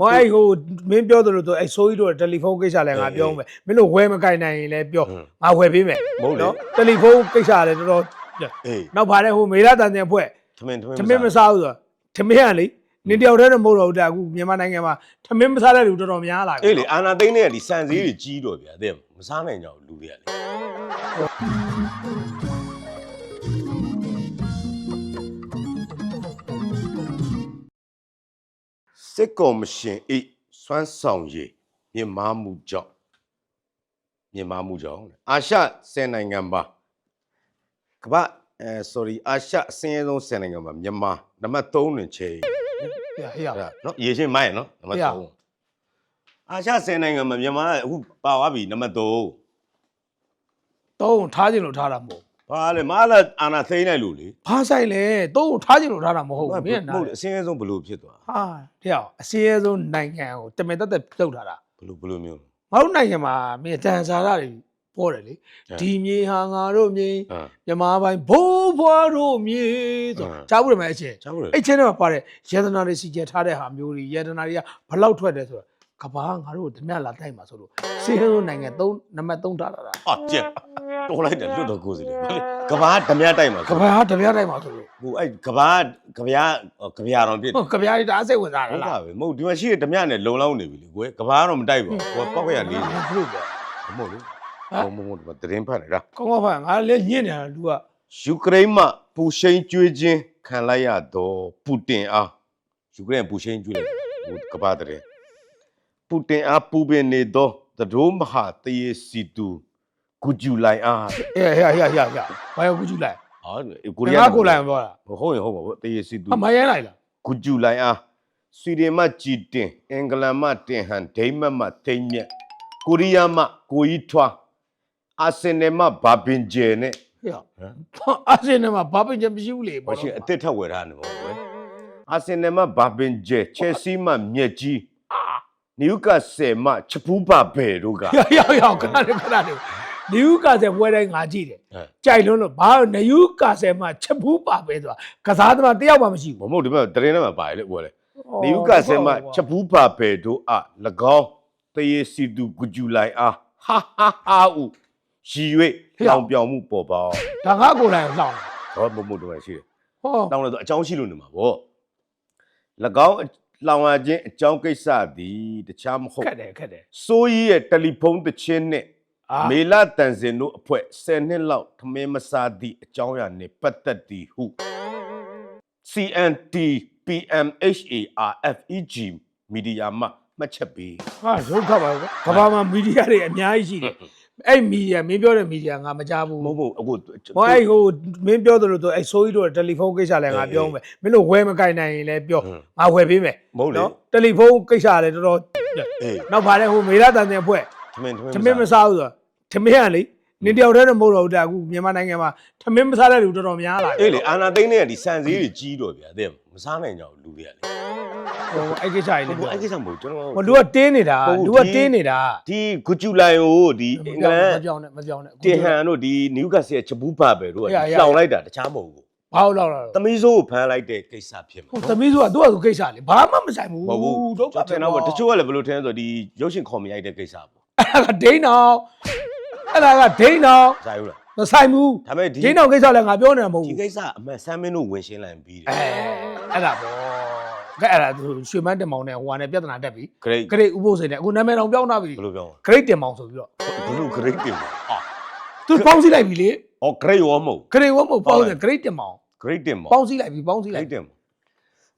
ဟောအဲ့ဟိုမင်းပြောသလိုဆိုအဲ့ဆိုးကြီးတို့တယ်လီဖုန်းကိစ္စလည်းငါပြောမယ်မင်းတို့ဝယ်မကင်နိုင်ရင်လည်းပြောငါဝယ်ပေးမယ်မဟုတ်လေနော်တယ်လီဖုန်းကိစ္စလည်းတော်တော်အေးနောက်ပါတဲ့ဟိုမေရတန်တဲ့ဖွဲ့ထမင်းထမင်းထမင်းမစားဘူးဆိုတော့ထမင်းကလေနေတယောက်တည်းတော့မဟုတ်တော့ဘူးတာအခုမြန်မာနိုင်ငံမှာထမင်းမစားတဲ့လူတော်တော်များလာပြီအေးလေအာနာသိန်းနဲ့ဒီစံစည်းတွေကြီးတော့ဗျာတဲ့မစားနိုင်ကြဘူးလူတွေကလေ စစ်ကော်မရှင်ဤစွမ်းဆောင်ရည်မြင့်မားမှုကြောင့်မြင့်မားမှုကြောင့်အာရှဆယ်နိုင်ငံပါကမ္ဘာအဲ sorry အာရှအစင်းအဆုံးဆယ်နိုင်ငံပါမြန်မာနံပါတ်3တွင်ချေဟေ့ဟေ့အဲ့ဒါနော်ရေရှင်းမိုင်းနော်နံပါတ်ဟုတ်3အာရှဆယ်နိုင်ငံမှာမြန်မာကအခုပါသွားပြီနံပါတ်3တော့ထားခြင်းလို့ထားတာမဟုတ် ဘာလဲမလာအာနာသိမ့်လိုက်လို့လေဘာဆိုင်လဲတော့ထားခြင်းလို့ထားတာမဟုတ်ဘူးမင်းကနားဟုတ်လေလေအစင်းအဆုံးဘလို့ဖြစ်သွားဟာတရားအစင်းအဆုံးနိုင်ငံကိုတမင်တက်တက်ပြုတ်ထားတာဘလို့ဘလို့မျိုးငါတို့နိုင်ငံမှာမင်းတန်စာရတွေပေါ်တယ်လေဟမ်ဒီမြေဟာငါတို့မြေဟမ်မြန်မာပိုင်းဘိုးဘွားတို့မြေဆိုဟမ်ကြားဘူးတယ်မအဲ့ချင်းချောင်းရအဲ့ချင်းတော့ပါတဲ့ယန္တနာတွေစီကျဲထားတဲ့ဟာမျိုးတွေယန္တနာတွေကဘလောက်ထွက်တယ်ဆိုတော့ကဘာငါတို့ဓမြလာတိုက်မှာဆိုလို့စီဟင်းတို့နိုင်ငံ3နံပါတ်3ထားတာလားဟာကျက် တော်လိုက်တယ်လွတ်တော်ကိုယ်စီလေကဘာဓမြတိုက်မှာကဘာဓမြတိုက်မှာဆိုလို့ဟိုအဲ့ကဘာကဗျာကဗျာတော်ဖြစ်တယ်ဟုတ်ကဗျာကြီးဒါအစိတ်ဝင်စားဟုတာတ်လားကပဲမဟုတ်ဒီမှာရှိတဲ့ဓမြနဲ့လုံလောက်နေပြီလေကွယ်ကဘာတော့မတိုက်ပါဘူးကိုပောက်ရလေးဘယ်လိုပြောမဟုတ်လေမဟုတ်မဟုတ်ဒီမှာသတင်းဖတ်နေတာကောင်းကောင်းဖတ်ငါလည်းညင့်နေတာလူကယူကရိန်းမှပူရှိန်ကျွေးခြင်းခံလိုက်ရတော့ပူတင်အားယူကရိန်းကပူရှိန်ကျွေးလိုက်ဟိုကဘာတဲ့ပူတင်အားပူပင်နေတော့သဒိုးမဟာတရေစီတူ ဂူဂျူလိုက်အားအေးဟေ့ဟေ့ဟေ့ဟေ့ဘာရောက်ကူကြည့်လိုက်ဟာကိုကိုရီးရီးယားယားကိုလိုက်ပြောတာဟုတ်ရင်ဟုတ်ပါဘူးတရေစီတူအမရဲလိုက်လားဂူဂျူလိုက်အားဆွီဒင်မှကြည်တင်အင်္ဂလန်မှတင်ဟန်ဒိန်းမတ်မှသိမ့်မြက်ကိုရီးယားမှကိုကြီးထွားအာဆင်နယ်မှဘာဘင်ဂျယ်နဲ့ဟေ့အာဆင်နယ်မှာဘာပင်ချမရှိဘူးလေဘာရှိအစ်စ်ထက်ဝယ်ထားနေပါဘူးအာဆင်နယ်မှဘာဘင်ဂျယ်ချယ်ဆီမှမြက်ကြီးနယူကာဆယ်မှချပူးပါဘယ်တို့ကရောက်ရောက်ရောက်ခဏလေးခဏလေး နယူကာဆယ်ပွဲတိုင်းငါကြည့်တယ်ဟမ်ကြိုက်လုံးလို့ဘာနယူကာဆယ်မှာချက်ဘူးပါပဲဆိုတာကစားသမားတယောက်မှမရှိမဘူးမဟုတ်ဒီမှာတရင်ထဲမှာပါတယ်လေကိုယ်လေနယူကာဆယ်မှချပူးပါဘယ်တို့အ၎င်းတရေစီတူဂူဂျူလိုက်အားဟာဟာဟာဥရီ၍လောင်ပြောင်မှုပေါ်ပေါင်းဒါငါကိုယ်တိုင်လှောင်တယ်ဟောမမတို့ရှိတယ်ဟော။တောင်းလို့ဆိုအကြောင်းရှိလို့နေမှာဗော။၎င်းလောင်ရခြင်းအကြောင်းကိစ္စသည်တခြားမဟုတ်ခက်တယ်ခက်တယ်။စိုးကြီးရဲ့တယ်လီဖုန်းတစ်ချင်းနဲ့အာ မေလတန်စင်တို့အဖွဲ့10နှစ်လောက်ထမင်းမစားသည့်အကြောင်းအရာနဲ့ပတ်သက်သည်ဟု CNT PMHARFEG မီဒီယာမှမှတ်ချက်ပေးဟာဒုက္ခပါပဲကဘာမှာမီဒီယာတွေအများကြီးရှိတယ်အဲ့မီဒီယာမင်းပြောတဲ့မီဒီယာငါမကြားဘူးမဟုတ်ဘူးအခုဟောအဲ့ဟိုမင်းပြောသလိုဆိုအဲ့ဆိုးကြီးတို့တယ်လီဖုန်းကိစ္စလည်းငါပြောမယ်မင်းတို့ဝယ်မကင်နိုင်ရင်လည်းပြောငါဝယ်ပေးမယ်မဟုတ်လေတယ်လီဖုန်းကိစ္စလည်းတော်တော်အေးနောက်ပါတဲ့ဟိုမေရတန်တဲ့ဖွဲ့ထမင်းထမင်းမစားဘူးဆိုတော့ ထမင်းကလေနေတယောက်တည်းတော့မဟုတ်တော့ဘူးတာအခုမြန်မာနိုင်ငံမှာထမင်းမစားတဲ့လူတော်တော်များလာပြီအေးလေအာနာသိန်းနဲ့ဒီစံစည်းတွေကြီးတော့ဗျာတဲ့မစားနိုင်ကြဘူးလူတွေကလေဟိုအဲ့ကိစ္စကြီးဟိုလေအဲ့ကိစ္စမဟုတ်ကျွန်တော်ဟိုလူကတင်းနေတာဟုတ်လူကဒီတင်းနေတာဒီဂူဂျူလိုင်ကိုဒီအင်္ဂလန်မပြောင်းနဲ့မပြောင်းနဲ့တင်ဟန်တို့ဒီနယူကာဆယ်ချပူးပါပဲတို့ကရရလောင်လိုက်တာတခြားမဟုတ်ဘူးဘာလို့လောက်လာ။တော့သမီးစိုးကိုဖမ်းလိုက်တဲ့ကိစ္စဖြစ်မှာဟိုသမီးဆိုတာသူ့အကူကိစ္စလေဘာမှမဆိုင်ဘူးမဟုတ်ဘူးဒုက္ခကျွန်တော်တော့တချို့ကလည်းဘယ်လိုထင်လဲဆိုတော့ဒီရုပ်ရှင်ခေါ်မရိုက်တဲ့ကိစ္စပေါ့အဲ့ဒါကဒိန်းအောင် အဲ့ဒါကဒိန်းအောင်။ဆိုင်ဘူးလားမဆိုင်ဘူး။ဒါပေမဲ့ဒီ ဒိန်းအောင်ကိစ္စလည်းငါပြောနေတာမဟုတ်ဒီဘူးကိစ္စအမှန်ဆမ်းမင်းတို့ဝင်ရှင်းလိုက်ပြီးတယ် အဲအဲ့ဒါပေါ့ကဲအဲ့ဒါသူရွှေမန်းတင်မောင်နဲ့ဟိုဟာနဲ့ပြဿနာတက်ပြီ။ great ဂရိတ်ဥပုသ်စိန်နဲ့အခုနာမည်တော်ပြောင်းသွားပြီဘယ်လိုပြောဂရိတ်တင်မောင်ဆိုပြီးတော့ဘယ်လို great တင်မလဲ။ဟာသူပေါင်းစည်းလိုက်ပြီလေ။အော် great ရောမဟုတ်ဂရိတ်ဝတ်မဟုတ်ပေါင်းစည်းဂရိတ်တင်မောင် great တင်မပေါင်းစည်းလိုက်ပြီပေါင်းစည်းလိုက် great တင်မ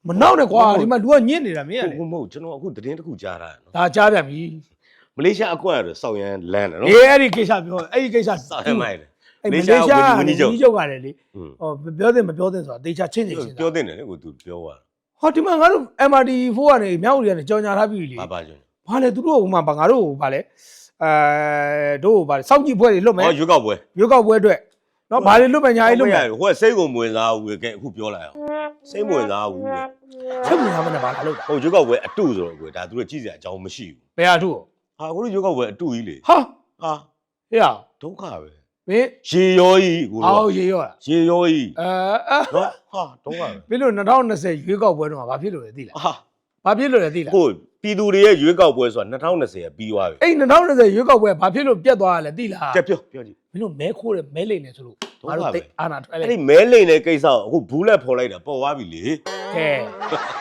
မနောက်နဲ့ကွာဒီမှာလူကညစ်နေတာမင်းကလေဟုတ်မဟုတ်ကျွန်တော်အခုသတင်းတစ်ခုကြားတာနော်ဒါကြားပြန်ပြီ။ မလေးရှားအကွက်ရတော့စောက်ရန်လမ်းတယ်နော်အေးအဲ့ဒီကိစ္စပြောအဲ့ဒီကိစ္စ။စောက်ရန်မိုက်တယ်အဲ့မလေးရှားကဝန်ဝန်ကြီးကြီးချုပ်ချုပ်ကလည်းလေ။ဟုတ်ဟောပြောတယ်မပြောတယ်ဆိုတာတေချာချင်းချင်းချင်းပြောတင်တယ်လေကိုသူပြောသွားဟောဒီမှာငါတို့ MRT4 ကနေမြောက်ဦးကနေကြောင်ညာထားပြီလေ။ဘာပါကျွန်ဘာလဲသူတို့ကဟိုမှာဘာငါတို့ဘာလဲအဲတို့ဘာလဲစောင့်ကြည့်ဖွဲ့တွေလွတ်။မယ်အော်ရွေးကောက်ပွဲရွေးကောက်ပွဲအတွက်နော်ဘာတွေလွတ်မယ်ညာတွေလွတ်မယ်ဟိုကစိတ်ကိုမဝင်စားဘူးကဲအခုပြောလိုက်အောင်စိတ်မဝင်စားဘူးလေဆက်မြင်ရမနဲ့ဘာလာလို့ဟိုရွေးကောက်ပွဲအတုဆိုတော့ကွယ်ဒါသူတို့ကြည့်စရာအကြောင်းမရှိဘူးဘယ်ဟာတို့ ဟာကိုတို့ရွေးကောက်ပွဲအတုကြီးလေဟာဟာဟေ့ရဒုက္ခပဲမင်းရေရောကြီးကိုအော်တို့ရေရောလားရေရောကြီးအဲအဲနော်ဟာဒုက္ခပဲပြီးလို့2020ရွေးကောက်ပွဲတော့ဘာဖြစ်လို့လဲသိလားဟာဘာဖြစ်လို့လဲသိလားကိုပြည်သူတွေရဲ့ရွေးကောက်ပွဲဆိုတာ2020ကပြီးသွားပြီအဲ့2020ရွေးကောက်ပွဲဘာဖြစ်လို့ပြတ်သွားရလဲသိလားကြက်ပြောပြောကြည့်မင်းတို့မဲခိုးတယ်မဲလိမ့်နေဆိုလို့ငါတို့သိအာနာထွက်အဲ့လိုဒီက်မဲလိန်တဲ့ကိစ္စကိုအခုဘူးလက်ဖော်လိုက်တာပေါ်သွားပြီလေကဲ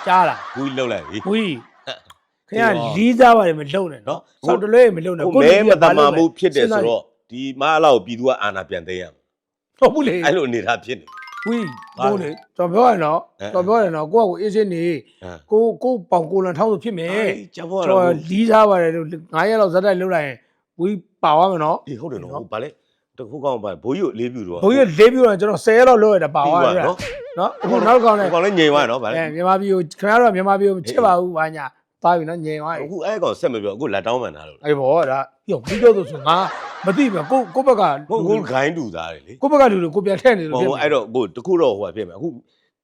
ကြားလားဘူးလောက်လိုက်ပြီဘူး ခင်ဗျာလီးစားပါတယ်မလုံနဲ့နော်နော်စောက်တလွဲမလုံနဲ့ကိုမဲမတမာမှုဖြစ်တယ်ဆိုတော့ဒီမအလောက်ပြည်သူကအာဏာပြန်သိမ်းရမှာဟုတ်ဘူးလေအဲ့လိုအနေထားဖြစ်နေဘူးဘာဘူးလဲလေကျွန်တော်ပြောရနော်အဲကျွန်တော်ပြောရနော်ကိုကကိုအေးစင်းနေဟမ်ကိုကိုပေါင်ကိုလန်ထောင်းဆိုဖြစ်မယ်ကျဘောကျွန်တော့တော်လီးစားပါတယ်လို့9ရက်လောက်ဇက်တိုက်လုပ်လိုက်ရင်ဘူးပါသွားမယ်နော်ဒီဟုတ်တယ်နော်ဗာလေတခုကောင်းပါဘိုးကြီးကိုလေးပြူတော့ဘုန်းကြီးလေးပြောရင်ကျွန်တော်10ရက်လောက်လုပ်ရတာပါသွားတယ်နော်နော်အခုနောက်ကောင်လည်းဟိုကောင်လည်းငြိမ်သွားတယ်နော်ဗာလေအဲမြန်မာပြည်ကိုခင်ဗျားတို့ကမြန်မာပြည်ကိုမချစ်ပါဘူးဘာညာ သွားပြီနော်ညင်သွားပြီအခုအဲ့ကောင်ဆက်မပြောအခုလက်တောင်းမှန်တာလို့အေးဘောဒါပြောပြီးတော့ဆိုငါမသိဘူးကိုကိုဘက်ကဟိုကိုဂိုင်းတူသားတယ်လေကိုဘက်ကလူတွေကိုပြန်ထည့်နေလို့ဟိုဖြစ်ဟိုအဲ့တော့ကိုတခုတော့ဟိုဖြစ်မယ်အခု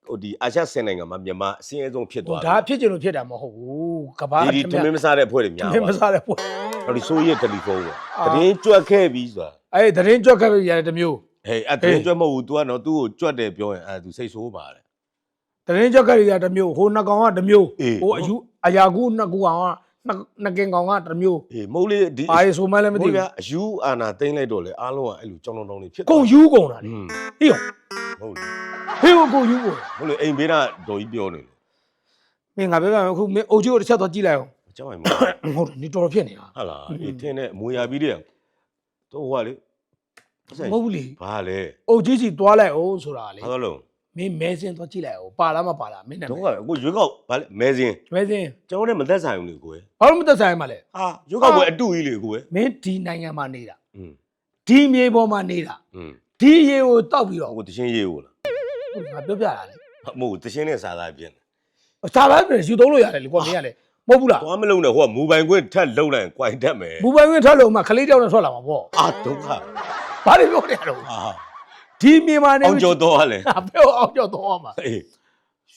ဟိုဒီအာရှစင်နိုင်ငံမှာမြန်မာအစင်းအဆုံးဖြစ်သွားဒါဖြစ်ချင်လို့ဖြစ်တာမဟုတ်ဘူးကဘာဒီဒီတမင်းမစားတဲ့အဖွဲ့တွေများမင်းမပါစားတဲ့ပွဲဟိုဒီဆိုးရဲ့တယ်လီဖုန်းအာပေါ့တရင်ကြွက်ခဲ့ပြီးဆိုတာအဲ့ဒီသတင်းကြွက်ခဲ့ပြီရတယ်တစ်မျိုးဟေးအတရင်ကြွက်မဟုတ်ဘူး तू ကတော့သူ့ကိုကြွက်တယ်ပြောရင်အဲ तू စိတ်ဆိုးပါတယ်သတင်းကြွက်ခဲ့ပြီရတယ်တစ်မျိုးဟိုနှစ်ကောင်ကတစ်မျိုးအေးဟိုအယူ အရာကူနှစ်ကူအောင်ကနှစ်ကင်ကောင်ကတစ်မျိုးအေးမဟုတ်လေဒီဘာရေဆိုမှန်းလည်းမသိဘူးဗျာအယူအာနာသိမ့်လိုက်တော့လေအားလုံးကအဲ့လိုကြောင်တောင်တောင်နေဖြစ်ကုန်ယူကုန်တာလေဟိရောဟုတ်လေဟိရောကုန်ယူကုန်ဟုတ်လေအိမ်ဘေးကဒေါ်ကြီးပြောနေလေမင်းငါပြောပြမယ်အခုမင်းအိုချိုကိုတစ်ချက်တော့ကြည့်လိုက်အောင်ကြောက်ရင်မဟုတ်နေတော်တော်ဖြစ်နေတာဟုတ်လားအေးထင်းနဲ့မွေရပြီးတဲ့တော့ဟိုကလေမဟုတ်ဘူးလေဘာလဲအိုချိုကြီးသွားလိုက်အောင်ဆိုတာလေဟုတ်လုံး မင်းမဲစင်းတော့ကြည့်လိုက်အောင်ပါလားမပါလားမင်းနဲ့တော့ကကိုရွေးကောက်ဗာလေမဲစင်းမဲစင်းကျွန်တော်နဲ့မသက်ဆိုင်ဘူးလေကိုယ်ဘာလို့မသက်ဆိုင်မှာလဲဟာရွေးကောက်ပွဲအတူကြီးလေကိုယ်မင်းဒီနိုင်ငံမှာနေတာဒီမြေပေါ်မှာနေတာဒီရေကိုတောက်ပြီးတော့ကိုတခြင်းရေကိုလားငါပြောပြတာလေမဟုတ်တခြင်းနဲ့စာသားပြင်စားသားပြင်ယူသုံးလို့ရတယ်လေကွာမင်းကလေမဟုတ်ဘူးလားသွားမလုံးနဲ့ဟိုကမိုဘိုင်ခွင့်ထပ်လုံးလိုက်ကွိုင်တက်မယ်မိုဘိုင်ခွင့်ထပ်လုံးမှခလေးတောက်နဲ့ထွက်လာမှာပေါ့အာဒုက္ခဘာလို့ပြောနေရတော့ဟာ ဒီမြေမှာနေအောင်ကျော်တော့ဟလဲငါပြောအောင်ကျော်တော့မှာအေး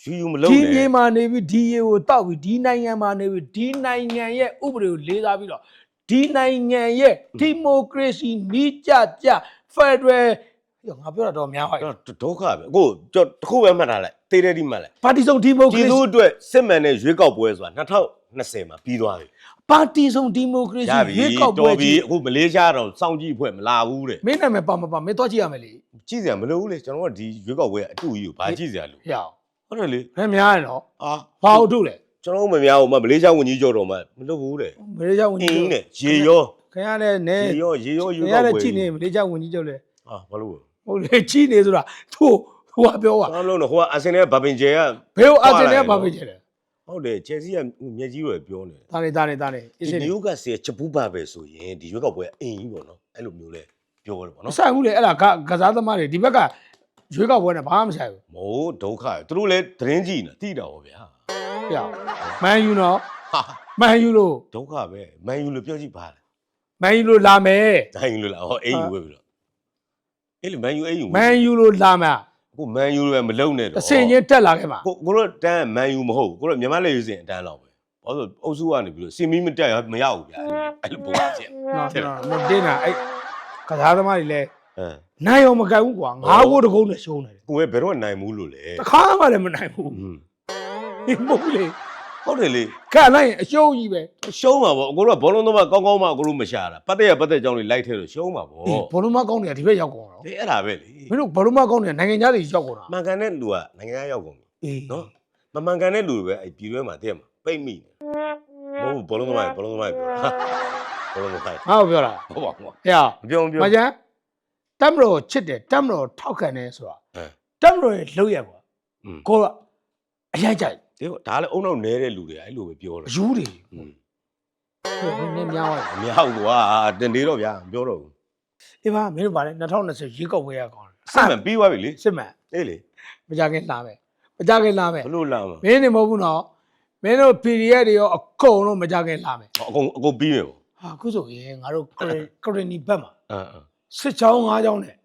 ယူယူမလုံးဒီနဲ့ မြေမှာနေပြီးဒီရေကိုတောက်ပြီးဒီနိုင်ငံမှာနေပြီးဒီနိုင်ငံရဲ့ဥပဒေကိုလေးစားပြီးတော့ဒီနိုင်ငံရဲ့ဒီမိုကရေစီနီးကြကြဖက်ဒရယ်ငါပြောတာတော့များပါပြီတော့ဒုက္ခပဲအခုကျွန်တော်တစ်ခုပဲမှတ်ထားလိုက်တေးတဲ့ဒီမှတ်လိုက်ပါတီစုံဒီမိုကပြည်ရေသူစီအတွက်စစ်မှန်တဲ့ရွေးကောက်ပွဲဆိုတာ2020မှာပြီးသွားပြီ ပါတီစုံဒီမိုကရေရစီပြီရွေးကောက်ပွဲတော်ပြီကြီးအခုမလေးရှားတော့စောင့်ကြည့်ဖွဲ့မလာဘူးတဲ့မင်းနာမည်ပါမပါမင်းတော့ကြည့်ရမယ်လေကြည့်စရာမလိုဘူးလေကျွန်တော်ကဒီရွေးကောက်ပွဲအတူကြီးကိုဘာကြည့်စရာလို့ဟရအောင်ဟုတ်တယ်လေဘယ်များရနော်အာဘာလို့ထုတ်လဲကျွန်တော်မများဘူးမမလေးရှားဝန်ကြီးချုပ်တော်မှမလုပ်ဘူးတဲ့မလေးရှားဝန်အကြီးင်းချုပ်နဲ့ရေရောခင်ဗျားလည်းနဲရေရောရေရောရွေးခင်ဗျားကောက်လည်းပွဲကြည့်နေမလေးရှားဝန်ကြီးချုပ်လည်းအာဘာလို့ဟုတ်လေကြည့်နေဆိုတာသူ့ဟိုကပြောပါကျွန်တော်လုံးတော့ဟိုကအာဆင်နယ်ဘာပင်ဂျယ်ကဘယ်ဟိုအာဂျင်နယ်ဘာဖြစ်ကြလဲ ဟုတ်တယ်ချယ်ဆီကမျက်ကြီးတွေပြောနေတယ်တာနေတာနေတာနေအစ်ဒီစင်နယူကဆယ်ချပူပါပဲဆိုရင်ဒီရွေးကောက်ပွဲအင်ကြီးပေါ့နော်အဲ့လိုမျိုးလဲပြောတယ်ပေါ့မနော်ဆိုင်ဘူးလေအဲ့ဒါကကစားသမားတွေဒီဘက်ကရွေးကောက်ပွဲနဲ့ဘာမှမဆိုင်ဘူးမိုးဒုက္ခရသူတို့လည်းသတင်းကြည့်နေတိတာဟောဗျာဟရအောင်မန်ယူနော်ဟာမန်ယူလို့ဒုက္ခပဲမန်ယူလို့ပြောကြည့်ပါလားမန်ယူလို့လာမယ်ဒိုင်းလို့လားဟောအိမ်ယူပဲပြီတော့အဲ့လေမန်ယူအိမ်ယူမန်ယူလို့လာမ ယ်ကိုမန်ယူလည်းမလုံနဲ့အတော့စင်ချင်းတက်လာခဲ့မှာကိုကိုတို့တန်းမန်ယူမဟုတ်ဘူးကိုတို့မြန်မာလက်ရွေးစင်အတန်းလောက်ပဲဘာလို့အုပ်စုကနေပြီးတော့စင်မီမတက်ရမရဘူးဗျာအဲ့လိုပုံစံနော်နော်တင်းတာအဲ့ကစားသမားတွေလည်းအဲနိုင်အောင်မကန်ဘူးကွာငါးကိုတကုန်းနဲ့ရှုံးတယ်ကိုပဲဘယ်တော့နိုင်ဘူးလို့လေတခါမှလည်းမနိုင်ဘူးอืมဒီမဟုတ်လေ ဟုတ်တယ်လေကလိုက်ရင်အရှုံးကြီးပဲရှုံးမှာပေါ့အကိုတို့ကဘောလုံးသမားကောင်းကောင်းမှအကိုတို့မရှာတာပတ်သက်ရပတ်သက်ကြောင်းလေးလိုက်ထဲလို့ရှုံးမှာပေါ့အေးဘောလုံးမကောင်းနေတာဒီဘက်ရောက်ကုန်တော့ဒီအဲ့ဒါပဲလေမင်းတို့ဘောလုံးမကောင်းနေတာနိုင်ငံခြားတွေရောက်ကုန်တာမှန်ကန်တဲ့လူကနိုင်ငံသားရောက်ကုန်ပြီအေးနော်မမှန်ကန်တဲ့လူတွေပဲအဲ့ပြည်တွဲမှာတည့်မှာပိတ်မိနေမဟုတ်ဘူးဘောလုံးသမားဘောလုံးသမားပြောတာဘောလုံးသမားငါ့ကိုပြောတာဟုတ်ပါဘူးဟဲ့မပြောမပြောမကျန်တမ်မတော်ချစ်တယ်တမ်မတော်ထောက်ခံတယ်ဆိုတာအဲတမ်မတော်ရဲ့လှုပ်ရက်ကွာอืมကိုကအရင်ကြိုက် ဒီဒါလည်းအုံနောက်နေတဲ့လူတွေအဲ့လိုပဲပြောတယ်အယူတွေอืมဟိုနည်းများသွားတယ်မမြောက်ကွာတင်နေတော့ဗျာမပြောတော့ဘူးအေးပါမင်းတို့ဗါလဲ2020ရေကောက်ဝဲရကောင်းစစ်မှန်ပြီးသွားပြီလေစစ်မှန်အေးလေမကြခင်လာမယ်မကြခင်လာမယ်ဘလို့လာမှာမင်းနေမဟုတ်ဘူးနော်မင်းတို့ PDF တွေရောအကုန်လုံးမကြခင်လာမယ်အကုန်အကုန်ပြီးမယ်ပေါ့ဟာအခုဆိုရင်ငါတို့ကရင်နီဘက်မှာအင်းအင်းစစ်ချောင်း၅ချောင်းနဲ့အင်း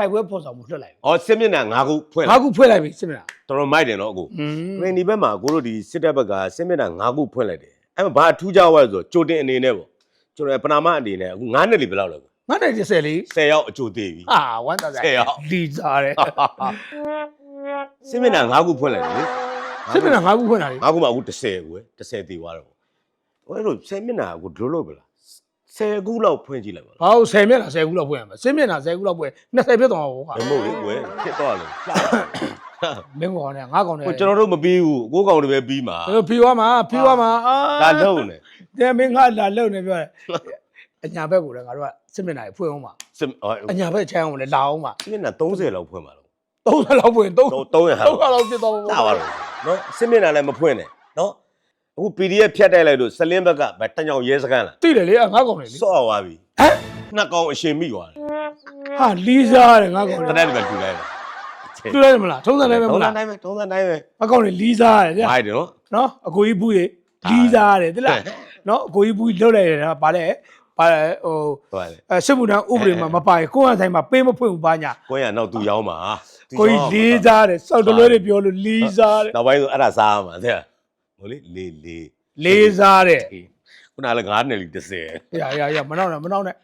တိုက်ပွဲဖော်ဆောင်မှုလွှတ်လိုက်ပြီအော်စစ်မျက်နှာ၅ခုဖွဲ့ငါလာခုဖွဲ့လိုက်ပြီစစ်မလားတော်တော်မိုက်တယ်နော်အကိုอืมခရင်ဒီဘက်မှာကိုတို့ဒီစစ်တပ်ဘက်ကစစ်မျက်နှာ၅ခုဖွင့်လိုက်တယ်အဲ့မှာဘာထူးခြားသွားလဲဆိုတော့ကြိုတင်အနေနဲ့ပေါ့ကျွန်တော်ပနာမအနေနဲ့အခု9နှစ်လီဘယ်လောက်လဲကိုငါနိုင်30လေး10ရောက်အကြိုသေးပြီဟာဝမ်းသာစားဆယ်ယောက် လီစားတယ်စစ်မျက်နှာ၅ခုဖွင့်လိုက်တယ်လေစစ်မျက်နှာငါးခုဖွင့်တာလေငါကမှအခု30ကို30တည်သွားတော့ဟိုအဲ့လို10မျက်နှာအခုဒလို့လို့ပဲလား 10ခုလောက်ဖွင့်ကြည့်လိုက်ပါလားဘာလို့10မျက်နှာ10ခုလောက်ဖွင့်ရမှာစစ်မျက်နှာ10ခုလောက်ဖွင့်20ဖြစ်သွားမှာပေါ့ဟာမဟုတ်လေကွယ်ဖြစ်သွားလို့လှမင်းကောင်နဲ့ငါကောင်နဲ့ကိုကျွန်တော်တို့မပြီးဘူးကိုကောင်တွေပဲပြီးမှာကျွန်တော်ဖြီးသွားမှာဖြီးသွားမှာအာဒါလုံးနေတဲ့မင်းငါလာလုံနေပြောတယ်အညာဘက်ကိုလည်းငါတို့ကစစ်မျက်နှာဖွင့်အောင်ပါစစ်ဟိုအညာဘက်ချမ်းအောင်လည်းလာအောင်ပါမျက်နှာ30လောက်ဖွင့်ပါလို့30လောက်ဖွင့်3 300ဟာ3လောက်ဖြစ်သွားမှာလာပါတော့နော်စစ်မျက်နှာလည်းမဖွင့်နဲ့နော် အခု PDF ဖြတ်တိုက်လိုက်လို့စလင်းဘက်ကဗတညောင်ရဲစခန်းလားသိတယ်လေငါကောင်လေစော့သွားပြီဟမ်နှစ်ကောင်အရှင်မိသွားတယ်ဟာလီစားတယ်ငါကောင်တလေရက်တည်းပဲထူလိုက်တယ်တွေ့ရတယ်မလားထုံးစံတိုင်းပဲမထုံးစံလားတိုင်းပဲထုံးစံတိုင်းပဲငါကောင်လေလီစားတယ်ဗျမိုက်တယ်နော်နော်အကိုကြီးဘူးရေလီစားတယ်တိလားနော်အကိုကြီးဘူးလှုပ်လိုက်တယ်နော်ဗာလဲဗာလဲဟိုဟုတ်တယ်အဲစစ်မှုထမ်းဥပဒေမှာမပါရင်ကိုယ့်အဆိုင်မှာပေးမဖွင့်ဘူးဘာညာကိုရနောက်သူရောင်းပါသူကိုကြီးရောင်းပါလေးစားတယ်စောက်တလွဲတွေပြောလို့လေးစားတယ်နောက်ပိုင်းဆိုအဲ့ဒါစားရမှာတဲ့ ဟိုလေလေးလေးလေးစားတယ်ခုနကလည်း9နယ်လီ30ရရရမနောက်နဲ့မနောက်နဲ့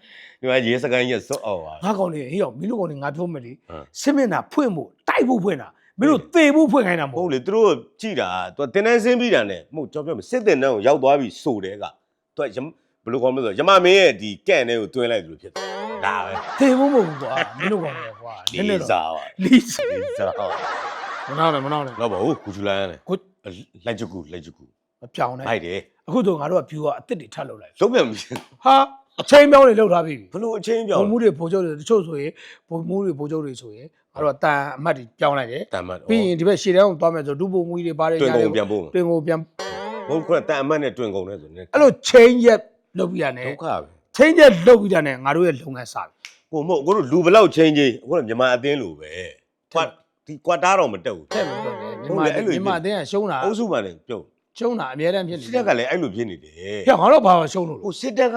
ဒီမှာရေးစကန်ရက်စော့အောင်ပါ ငါကောင်လေးဟေ့အောင်မင်းတို့ကောင်လေးငါပြောမယ်လေဟမ် စစ်မျက်နှာဖွင့်ဖို့တိုက်ဖို့ဖွင့်တာမင်းတို့သေဖို့ဖွင့်ခိုင်းတာမမဟုတ်ဟုတ်လေသူတို့ကြည်တာသူတင်တန်းစင်းပြီးတာနဲ့မဟုတ်ကျွန်တော်ပြောမယ်စစ်တင်တန်းကိုရောက်သွားပြီဆိုတဲ့ကသူကဘယ်လိုခေါ်မလဲဆိုရမမင်းရဲ့ဒီကန့်နဲ့ကိုတွင်းလိုက်လို့ဖြစ်တယ်ဒါပဲသေဖို့မဟုတ်ဘူးကွာမင်းတို့ကောင်လေးကွာနည်းနည်းလေးတော့စားပါလေးစားလေးစားပါမနောက်နဲ့မနောက်နဲ့တော့ဘာဟုတ်ကူချူလိုင်းနဲ့ကို လိုက်ချကူလိုက်ချကူမပြောင်းနဲ့မိုက်တယ်အခုတော့ငါတို့က view ကအစ်စ်တွေထပ်လုပ်လိုက်လုံးပြန်ပြီဟာအချိန်ပြောင်းတွေလောက်ထားပြီဘလို့အချင်းပြောဘုံင်းမှုတွေဘိုးချုပ်တွေတချို့ဆိုရင်ဘုံမှုတွေဘိုးချုပ်တွေဆိုရင်ငါတို့ကတန်အမှတ်တွေပြောင်းလိုက်တယ်တမ်းမတ်ပြီးရင်ဒီဘက်ရှေ့တန်းကိုသွားမယ်ဆိုဒုဘုံမှုတွေပါတယ်တွင်ညာကုန်ပြန်ဖို့တွင်ကိုပြန်ဘုံကတန်အမတ်နဲ့တွင်ကုန်နဲ့ဆိုနေအဲ့လို change ရက်လုပ်ပြီးရတယ်ဒုက္ခပဲ change ရက်လုပ်ပြီးရတယ်ငါတို့ရဲ့လုပ်ငန်းစပြီကိုမဟုတ်ကိုတို့လူဘလောက်ချင်းချင်းကိုတို့မြန်မာအသင်းလိုပဲကွာ ဒီကွာတားတော့မတက်ဘူး တဲ့လို့ပြောတယ်ဟုတ်မြန်မာလေအဲ့လိုမြန်မာအတင်းကရှုံးတာအုပ်စုမှလည်းပြုတ်ရှုံးတာအများတန်းဖြစ်နေစစ်တပ်ကလည်းအဲ့လိုဖြစ်နေတယ်ပြငါတို့ဘာမှရှုံးလို့ဟိုစစ်တပ်က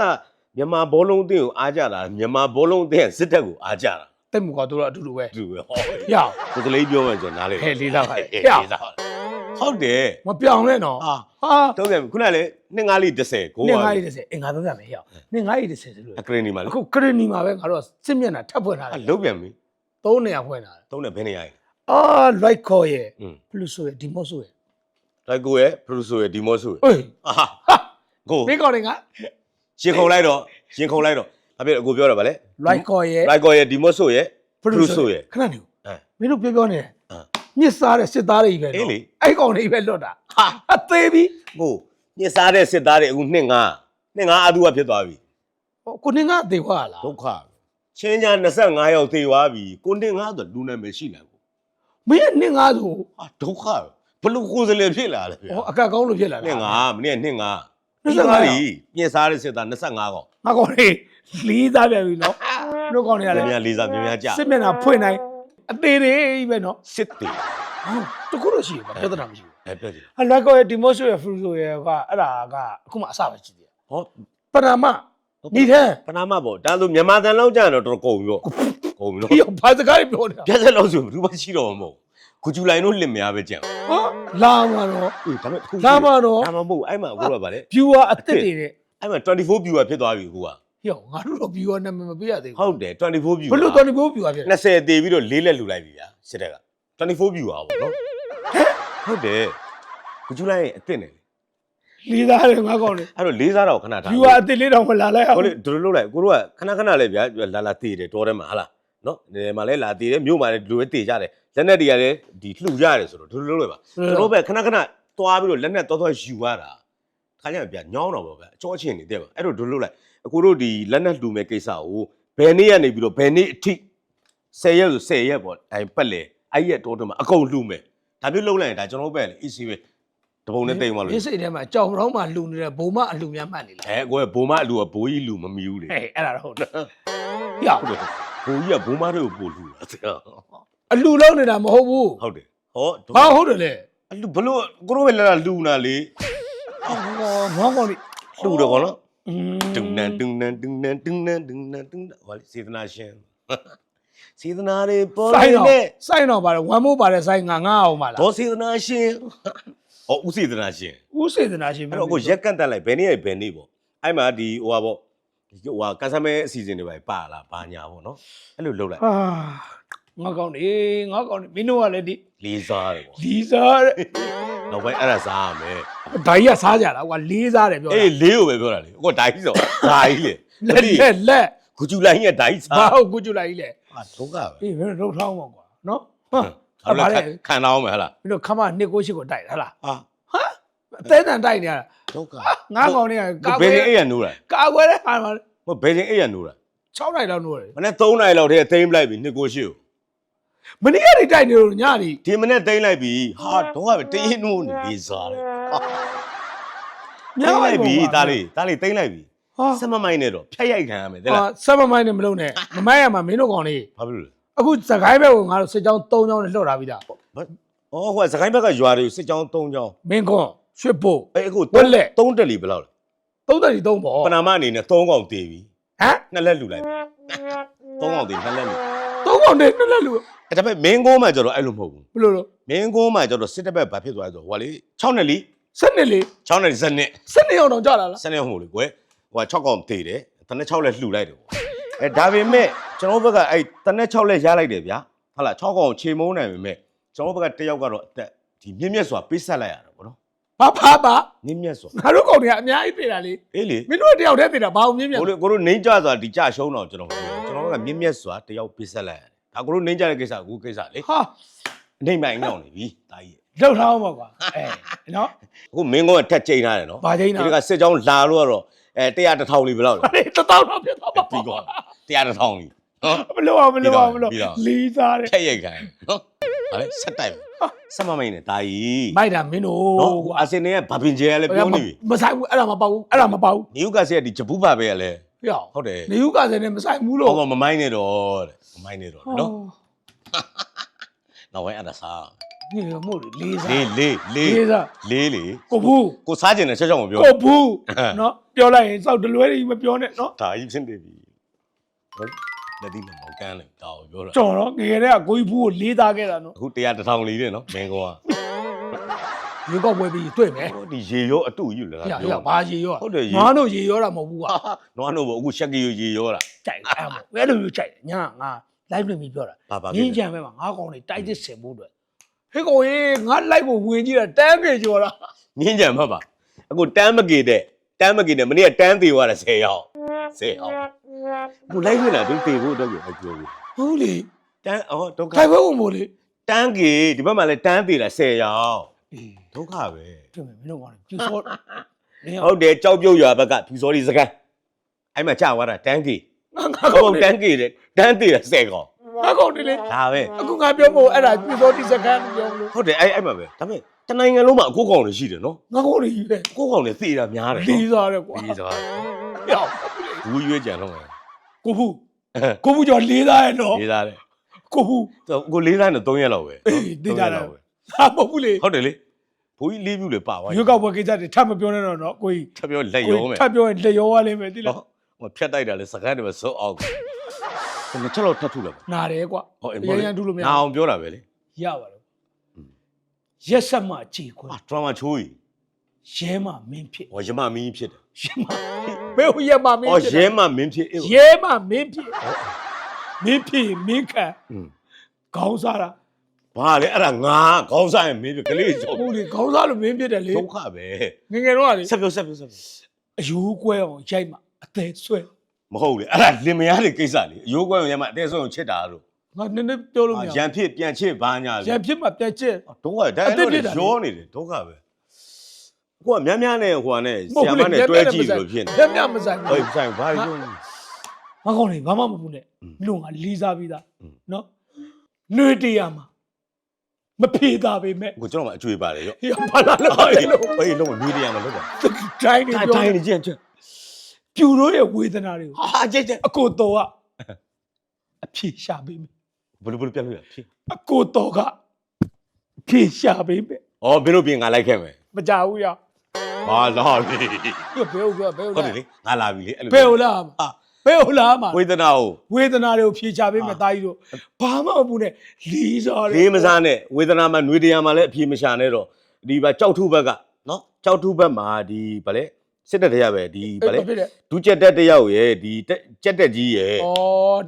မြန်မာဘောလုံးအသင်းကိုအားကြတာမြန်မာဘောလုံးအသင်းကစစ်တပ်ကိုအားကြတာတိတ်မကွာတို့တော့အတူတူပဲသူပဲဟောရကိုကလေးပြောမှကျွန်တော်နားလေဟဲ့လေးစားပါဟဲ့ဟဲ့လေးစားပါဟုတ်တယ်မပြောင်းနဲ့နော်ဟာဟာတော့ပြန်ခုနကလေနှစ်ငါးလေး30ကိုနင်ငါးရီ30အင်္ဂါပြောပြမယ်ဟဲ့နင်ငါးရီ30ဆိုလို့အကရင်ဒီမှာလေအခုခရနီမှာပဲငါတို့ကစစ်မျက်နှာထပ်ဖွင့်ထားတအယ်လုံးပြန်ပြီသုံးနေရဖွင့်ထားတယ် သုံးတယ်ဘယ်နေရလဲ အာ right call ရဲ့อืมဘလူးဆိုရဲ့ဒီမော့ဆိုရဲ့လိုက်ကိုရဲ့ producer ရဲ့ဒီမော့ဆိုရဲ့အေးအာဟာကိုမိကောင်းနေကရှင်ခုံလိုက်တော့ရှင်ခုံလိုက်တော့အပြည့်အကိုပြောတာဗာလေ right call ရဲ့လိုက်ကိုရဲ့ဒီမော့ဆိုရဲ့ producer producer ရဲ့ခဏနေဦးအဲမင်းတို့ပြောပြောနေတယ်အဲမြစ်စားတဲ့စစ်သားတွေကြီးပဲအေးလေအဲ့ကောင်တွေကြီးပဲလွတ်တာဟာအသေးပြီကိုညစ်စားတဲ့စစ်သားတွေအခုနှစ်ငါနှစ်ငါအတူကဖြစ်သွားပြီဟိုကိုနေကအသေးခွာလားဒုက္ခချင်းညာ25ယောက်သေသွားပြီကိုနှစ်ငါဆိုလူနာမည်ရှိလားကို မင်းကနင့်ငါဆိုအာဒုက္ခဘလို့ကိုယ်စလေဖြစ်လာလဲဗျာဟိုအကတ်ကောင်းလို့ဖြစ်လာလားနှစ်ငါမနေ့ကနှစ်ငါ25နှစ်ငါလीညစ်စားတဲ့စစ်သား25ကောင်ငါကောင်လေးလီးသားပြန်ပြီနော်တို့ကောင်တွေကမြလည်းင်များလေးစားမြင်များကြစစ်မျက်နှာဖွင့်နိုင်အသေးတွေကြီးပဲနော်စစ်တေဟောတခုလို့ရှိရပါပြဿနာမရှိဘူးအဲ့ပြောကြည့်အလိုက်ကောရဲ့ဒီမော့ဆိုရဲ့ဖရူဆိုရဲ့ကအဲ့ဒါကအခုမှအစပဲကြည့်တယ်ဟောပနာမနေတယ်ပနာမပေါ့ဒါဆိုမြန်မာတန်လောက်ကြရင်တော့တော်တော်ကုန်ပြီပေါ့ ကုန်ပြီနော်ဒီဘာစကားတွေပြောနေတာပြက်ဆက်လောက်ဆိုဘူးမရှိတော့မဟုတ်ကူကျူလိုင်းတို့လင်မယားပဲကြံဟာလာမှာတော့အေးဒါပေမဲ့အခုလာမှာတော့ဒါမှမဟုတ်အဲ့မှာကိုကဗာလေ viewer အသက်တွေနဲ့အဲ့မှာ24 viewer ဖြစ်သွားပြီကိုကဟေ့ငါတို့တော့ viewer နာမည်မပေးရသေးဟုဘူးတ်တယ်24 viewer ဘလို့တော်နေဖို့ viewer ဖြစ်လဲ20တေးပြီးတော့လေးလက်လှူလိုက်ပြီဗျာစစ်တပ်က24 viewer ပေါ့နော်ဟုတ်တယ်ကူကျူလိုင်းရဲ့အစ်စ်နဲ့လေလေးသားတယ်ငါကောင်လေအဲ့တော့လေးစားတော့ခဏထား viewer အသက်လေးတောင်မလာလိုက်အောင်ဟိုလေဒလိုလုပ်လိုက်ကိုတို့ကခဏခဏလေးဗျာလာလာတေးတယ်တော်တယ်မှာဟာလား နော်ဒီမှာလဲလာတေးတယ်မြို့မှာလည်းဒီလိုပဲတေးကြတယ်လက်နဲ့တွေကလည်းဒီလှူကြရတယ်ဆိုတော့ဒလိုလုပ်လိုက်ပါကျွန်တော်ပဲခဏခဏသွားပြီးတော့လက်နဲ့သွားသွားယူရတာခါကျရင်ဗျာညောင်းတော့ပါဗျာအချောချင်းနေတဲ့ပါအဲ့တော့ဒလိုလုပ်လိုက်အကိုတို့ဒီလက်နဲ့လှူမဲ့ကိစ္စကိုဘယ်နေ့ကနေပြီးတော့ဘယ်နေ့အထိ10ရက်ဆို10ရက်ပေါ့အဲပတ်လေအဲ့ရက်တော်တော်မှာအကုန်လှူမယ်ဒါမျိုးလုပ်လိုက်ရင်ဒါကျွန်တော်ပဲလေ easy ပဲတပုံနဲ့တိမ်သွားလို့ဒီစိတ်ထဲမှာကြောင်တော့မှလူနေတဲ့ဘုံမအလူများမှတ်နေလားအဲကိုကဘုံမအလူကဘိုးကြီးလူမမီဘူးလေဟဲ့အဲ့ဒါတော့ဟုတ်တယ်ဟေ့ ဟုတ်တယ်ဘိုးကြီးကဘုံမတွေကိုပို့လူတာတဲ့အလူလုံးနေတာမဟုတ်ဘူးဟုတ်တယ်ဟောဘာဟုတ်တယ်လဲအလူဘလို့ကိုတို့ပဲလာလာလူနာလေဟောငေါကောင်လေးလူတော့ကောနော်อืมတုံနန်တုံနန်တုံနန်တုံနန်တုံနန်တုံနန်ဟောလေစေတနာရှင်စေတနာတွေပေါ်စိုင်းနေတော့နဲ့စိုင်းတော့ပါတယ်ဝမ်းမိုးပါတယ်စိုင်းငါငါအောင်ပါလားဒေါ်စေတနာရှင်ဟောဦးစေတနာရှင်ဦးစေတနာရှင်အဲ့တော့ကိုရက်ကန့်တက်လိုက်ဘယ်နေ့ရဘယ်နေ့ပေါ့အဲ့မှာဒီဟိုဟာပေါ့ ဒီဟိုဟာကစားမဲအစီအစဉ်တွေပဲပါလာဘာညာပေါ့နော်အဲ့လိုလုပ်လိုက်ဟာငါကောင်းနေငါကောင်းနေမင်းတို့ကလည်းဒီလေးစားတယ်ပေါ့လီစားတဲ့နောက်ပိုင်းအဲ့ဒါစားရမယ်ဒါကြီးကစားကြတာကွာလေးစားတယ်ပြောတာအေးလေးကိုပဲပြောတာလေကိုဒိုင်းဆိုဒိုင်းလေလက်လက်လက်ဂူဂျူလိုင်းရဲ့ဒိုင်းဘာစားဟုတ်ကူကျူလိုက်ကြီးလဲဟာဒုက္ခပဲအေးမင်းတို့ထောင်းပါကွာနော်ဟာဟုတ်ဘာလားလဲခံတော့မယ်ဟလားမင်းတို့ခမနှစ်ကိုရှိကိုတိုက်တယ်ဟလားဟာဟာ အသေးတန်တိုက်နေရတာဒုက္ခငါကောင်တွေကကာဘကွယ်ယ်ချင်းအိပ်ရနိုးတာကာကွယ်တဲ့ဟာမှာဟိုဘယ်ချင်းအိပ်ရနိုးတာ6နိုင်လောက်နိုးတယ်မနေ့3နိုင်လောက်တည်းသိမ်းလိုက်ပြီနှစ်ကိုရှိကိုမနေ့ကနေတိုက်နေလို့ညနေဒီမနေ့သိမ်းလိုက်ပြီဟာဒုက္ခပဲတရင်နိုးနေလေးစားတယ်ဟာသိမ်းလိုက်ပြီဒါလေးဒါလေးသိမ်းလိုက်ပြီဟာဆက်မမိုင်းနဲ့တော့ဖြတ်ရိုက်ခံရမယ်တဲ့ဟာလားဆက်မမိုင်းနဲ့မလုံးနဲ့မမိုင်းရမှာမင်းတို့ကောင်လေးဘာဖြစ်လို့လဲအခုစကိုင်းဘက်ကိုငါတို့စစ်ကြောင်း3ကြောင်းနဲ့လှော့ထားပြီးသားဘာအော်ဟိုကစကိုင်းဘက်ကရွာတွေစစ်ကြောင်း3ကြောင်းမင်းကွန် ရွှေပို့ အဲ့အခု ဝက်လက် 3တက်လီဘယ်လောက်လဲ 33ပေါ့ ပနာမအနေနဲ့3កောင်တည်ပြီ ဟမ် နှစ်လက်လူလိုက်ပြီ3កောင်တည်နှစ်လက်လူ 3ကောင်နဲ့နှစ်လက်လူ အဲ့ဒါပေမဲ့မင်းကုန်းမှကျတော့အဲ့လိုမဟုတ်ဘူး ဘယ်လိုလို့ မင်းကုန်းမှကျတော့စစ်တပ်ဘက်ဘာဖြစ်သွားလဲဆိုတော့ဟိုကလေ6နှစ်လီ စနစ်လေး 6နှစ်လီစနစ် စနစ်အောင်တော့ကြာလာလား စနစ်ဟုတ်လေကွယ်ဟိုက6កောင်တည်တယ်တနက်6လက်လှူလိုက်တယ်ပေါ့အဲဒါပေမဲ့ကျွန်တော်ဘက်ကအဲ့တနက်6လက်ရလိုက်တယ်ဗျာဟုတ်လား6កောင်ခြေမုန်းနိုင်ပေမဲ့ကျွန်တော်ဘက်ကတယောက်ကတော့အသက်ဒီမြင့်မြတ်စွာပေးဆက်လိုက်ရတာပေါ့နော် ဘာဘာဘာမြင့်မြတ်စွာငါတို့ကောင်တွေကအများကြီးပြေးတာလေအေးလေမင်းတို့တယောက်တည်းပြေးတာဘာအောင်မြင်မြင်ကိုတို့ကိုတို့နေကြဆိုတာဒီကြရှုံးတော့ကျွန်တော်မပြောဘူးကျွန်တော်ကမြင့်မြတ်စွာတယောက်ပေးဆက်လိုက်ရတယ်ဒါကိုတို့နေကြတဲ့ကိစ္စကိုကိစ္စလေဟာနေမိုင်းအောင်နေပြီတာကြီးလောက်ထားအောင်ပါကွာအဲနော်အခုမင်းကုန်းကထက်ချိန်ထားတယ်နော်ဘာချိန်တာဒီကစစ်ကြောင်းလာလို့ကတော့အဲ100တစ်ထောင်လီဘယ်လောက်လဲဘာလဲတတောင်းတော့ပြတော့ပါပြီးတော့100တစ်ထောင်လီနော်မလို့အောင်မလို့အောင်မလို့ပြီးတော့လီးစားတယ်ထက်ရိုက်ခိုင်းနော် ဟာလေဆက်တိုက်မယ်ဆက်မမိန်နဲ့တာကြီးမိုက်တာမင်းတို့နော်အခုအာဆင်နယ်ကဘာပင်ကျဲလည်းပြောနေပြီမဆိုင်ဘူးအဲ့ဒါမပေါ့ဘူးအဲ့ဒါမပေါ့ဘူးနယူကာဆယ်ကဒီဂျပူးပါပဲကလည်းပြောဟုတ်တယ်နေယူကစနေမဆိုင်ဘူးဟောလို့ကမမိုင်းနဲ့တော့တဲ့မမိုင်းနဲ့တော့နော်နောက်ဝိုင်းအတာစားဒီမို့လေးစားလေးလေးလေးလေးစားလေးလေကိုဘူးကိုစားကျင်တဲ့ချက်ချောင်းမပြောကိုဘူးနော်ပြောလိုက်ရင်စောက်တလွဲကြီးမပြောနဲ့နော်ဒါကြီးဖြစ်နေပြီဟုတ် လက်ဒီနဲ့မောင်ကန်းလေဒါကိုပြောတာကြော်တော့ငယ်တဲ့ကကိုကြီးဘူးကိုလေးသားခဲ့တာနော်အခုတရားတစ်ထောင်လေးတဲ့နော်မင်းကောကရေကောက်ပွဲပြီးတွေ့မယ်ဟိုဒီရေရောအတူကြီးလေဟရဟရဘာရေရောဟုတ်တယ်ရေငါတို့ရေရောတာမဟုတ်ဘူးကွာနွားနို့ဘအခုရှက်ကီရေရောတာကြိုက်အဲ့မို့အဲ့လိုမျိုးကြိုက်တယ်ညာငါ live လွှင့်ပြီးပြောတာဘာဘာငင်းကြံပဲမှာငါကောင်တွေတိုက်တစ်ဆင်ဖို့အတွက်ဟေးကောင်ရေငါ live ကိုဝင်ကြည့်တာတန်းပြေကျော်တာငင်းကြံမှတ်ပါအခုတန်းမကေတဲ့တန်းမကေတဲ့မနေ့ကတန်းသေးသွားတာ10ရောက်10ရောက် အခုလိုက်ဝင်လာသူတေဖို့တော့ပြောပြောပြီဟုတ်လေတန်းအော်ဒုက္ခထိုင်ပွဲဝင်မို့လေတန်းကေဒီဘက်မှာလည်းတန်းသေးတာ10ရောက်အေးဒုက္ခပဲတွေ့မယ်မင်းတို့ကောင်ပြူစောနေဟုတ်တယ်ကြောက်ပြုတ်ရွာဘက်ကဖြူစောဒီစကန်အဲ့မှာကြာသွားတာတန်းကေငါငါဟုကောင်တ်တွေတန်းကေတဲ့တန်းသေးတာ10ကောင်ငါကောင်တွေလေဒါပဲအခုငါပြောမို့အဲ့ဒါပြူစောဒီစကန်ပြောမလို့ဟုတ်တယ်အဲ့အဲ့မှာပဲဒါပေမဲ့တနိုင်ငံလုံးမှာအကိုကောင်တွေရှိတယ်နော်ငါကောင်တွေကြီးပဲအကိုကောင်တွေသေတာများတယ်လီးနော်စားတယ်ကွာပြီးသွားပြောဘူးရွေးကြံတော့မယ် ကိုဘူးကိုဘူးကျော်လေးသားရဲ့နော်လေးသားတယ်ကိုဘူးကိုလေးသားနဲ့3ရက်လောက်ပဲအေးသိကြတယ်သုံးရက်လောက်ပဲဟာမဟုတ်ဘူးလေဟုတ်တယ်လေဘိုးကြီးလေးပြူလေပါသွားရွေးကောက်ပွဲကိစ္စတွေထပ်မပြောနဲ့တော့နော်ကိုကြီးထပ်ပြောလက်ကိုရောမယ်ထပ်ပြောရင်လက်ရောရလိမ့်မယ်သိလားဟိုဖြတ်တိုက်တာလေစကားတွေပဲစိုးအောင်ကျွန်တော်ချက်လောက်ထပ်ထုလိုက်ပါနာတယ်ကွာဟောအေးရန်ရန်တူလို့မရနာအောင်ပြောတာပဲလေရပါတယ်ရက်ဆက်မှကြည်ခွဲအာဒရမာချိုးကြီးရဲမှမင်းဖြစ်ဟောရမမင်းဖြစ်တယ်ရဲမှ ဘယ်ဟိုရဲမှမင်းဟောဖြစ်ရဲမမင်းဖြစ်အေးရဲမှမင်းဖြစ်မင်းဖြစ်မင်းခံอืมခေါင်းစားတာဘာလဲအဲ့ဒါငါခေါင်းစားရင်မင်းဖြစ်ကလေးကြောက်ဟုတ်လေခေါင်းစားလို့မင်းဖြစ်တယ်လေဒုက္ခပဲငယ်ငယ်တော့ကလေဆက်ပြောဆက်ပြောဆက်ပြောအယူကွဲအောင်ရိုက်မှအသေးဆွဲမဟုတ်လေအဲ့ဒါလင်မယားတွေကိစ္စလေအယိုးကွဲအောင်ရမအတဲဆုံးကိုချစ်တာလို့ငါနည်းနည်းပြောလို့မရရန်ဖြစ်ပြန်ချစ်ဘာညာလေရန်ဖြစ်မှပြန်ချစ်ဒုက္ခဒါအဲ့လိုရောနေတယ်ဒုက္ခပဲ ကိုကများများနဲ့ဟိုကနဲ့ဆီယမနဲ့တွဲကြည့်လို့ဖြစ်နေမျက်မျက်မဆိုင်ဘူးဟိုဆိုင်ဘာလို့ မကောင်းလေဘာမှမဘူးနဲ့မင်းတို့ကလေးစားပြီးသားอืม နော်နှွေတရားမှာမဖြေတာပဲမဲ့ကိုကျွန်တော်မှအကျွေးပါတယ်ရော့ဟေးဘာလာလို့လဲလို့အေးလုံးဝမီဒီယာမှာလုပ်ပါတိုင်းနေပြောတိုင်းနေကြည့်ကြည့်ပြူတို့ရဲ့ဝေဒနာတွေကိုဟာကြည့်ကြည့်အကိုတော်ကအဖြေရှာပေးမယ်ဘလူးဘလူးပြန်လို့ရဖြစ်အကိုတော်ကအဖြေရှာပေးမယ် ဩမင်းတို့ပြင်ငါလိုက်ခဲ့မယ်မကြဘူးရ ဟာလာပြီဒီဘယ်ဟုတ်ပြောဘယ်ဟုတ်ဟုတ်တလားယ်လေငါလာပြီလေအဲ့လိုဘယ်ဟုတ်လားဟာဘယ်ဟုတ်လားမှာဝေဒနာကိုဝေဒနာတွေကိုဖြေရှာပေးမယ်ဟာတာကြီးတို့ဘာမှမဘူးနဲ့လီးစားတယ်လေးမစားနဲ့ဝေဒနာမှာနွေတရားမှာလည်းအပြေမရှာနဲ့တော့ဒီဘက်ကြောက်ထုဘက်ကနော်ကြောက်ထုဘက်မှာဒီဗာလေစစ်တပ်တရားပဲဒီဗာလေအဲ့ဖြစ်တယ်ဒုချက်တက်တယောက်ရဲ့ဒီတက်ကြက်တက်ကြီးရဲ့ဩ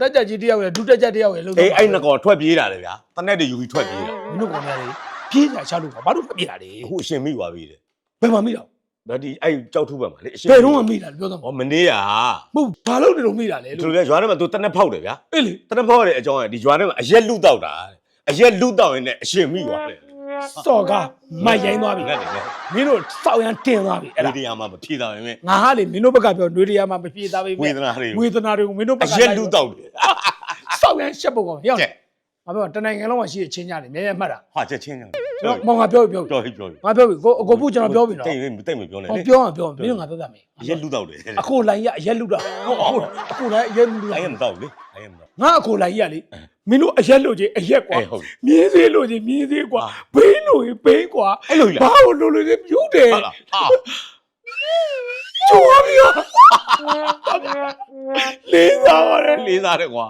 တက်ကြကြီးတယောက်ရယ်ဒုတက်ကြတယောက်ရယ်လို့အေးအဲ့နှစ်ကောင်ထွက်ပြေးတာလေဗျာတနက်တွေယူပြီးထွက်ပြေးတာမင်းတို့ကောင်များလေပြေးကြချလို့ပါဘာလို့ပြေးတာလဲအခုအရှင်မိသွားပြီတဲ့ဘယ်မှာမိတာ ဒါဒီအဲ့ကြောက်ထုဘက်မှာလေအရှင်ဘယ်တော့မှမိတာလဲပြောသမ်းဟောမနေ့ကမဟုတ်ဘာလို့နေတော့မိတာလဲဒီလို့လိုလေရွာထဲမှာသူတနက်ဖောက်တယ်ဗျာအေးလေတနက်ဖောက်ရတဲ့အကြောင်းကဒီရွာထဲမှာအရက်လူတောက်တာတဲ့အရက်လူတောက်ရင်လည်းအရှင်မိသွားတယ်စော်ကားမိုက်ရိုင်းသွားပြီငတ်တယ်ငတ်မင်းတို့စောက်ရန်တင်သွားပြီအဲ့အဲ့ဒါဒီတရားမှာမဖြေတာပဲမဲ့ငါဟာလေမင်းတို့ဘက်ကပြောနှွေးတရားမှမပြေသားပဲဝေဒနာတွေဝေဒနာတွေကိုမင်းတို့ဘအက်ကရက်လူတောက်တယ်စောက်ရန်ရှက်ဖို့ကောင်ရောက်ကျတယ်က်ငါပြောတနိုင်ငံလုံးမှာရှိတဲ့ချင်းကြတယ်မြဲမြဲမှတ်တာဟာချက်ချင်းကြောင်ကျွ န်တော်မောင်ငါပြောပြီပြောပြီပြောဟိပြောငါပြောပြီကိုအကိုဘူးကျွန်တော်ပြောပြီနော်တိတ်တိတ်မပြောနဲ့ဟောလေပြောအောင်ပြောအောင်မင်းတို့ငါပြောပြမယ်အရက်လူတောက်တယ်အခုလိုင်းရအရက်လူတာဟုတ်အခုအခုလိုင်းအရက်လူတာအဲ့ရမတောက်လေအဲ့ရမတောက်ငါအခုလိုင်းရလေမင်းတို့အရက်လူချင်းအရက်ကွာအေးဟုတ်ပြီမြင်းသေးလူချင်းမြင်းသေးကွာဘိန်းလူရင်ဘိန်းကွာအဲ့လိုကြီးလား ဘာလို့လူလူချင်းမြူးတယ်ဟုတ်လားဟာကျိုးပြီอ่ะလေးစားရတယ်လေးစားတယ်ကွာ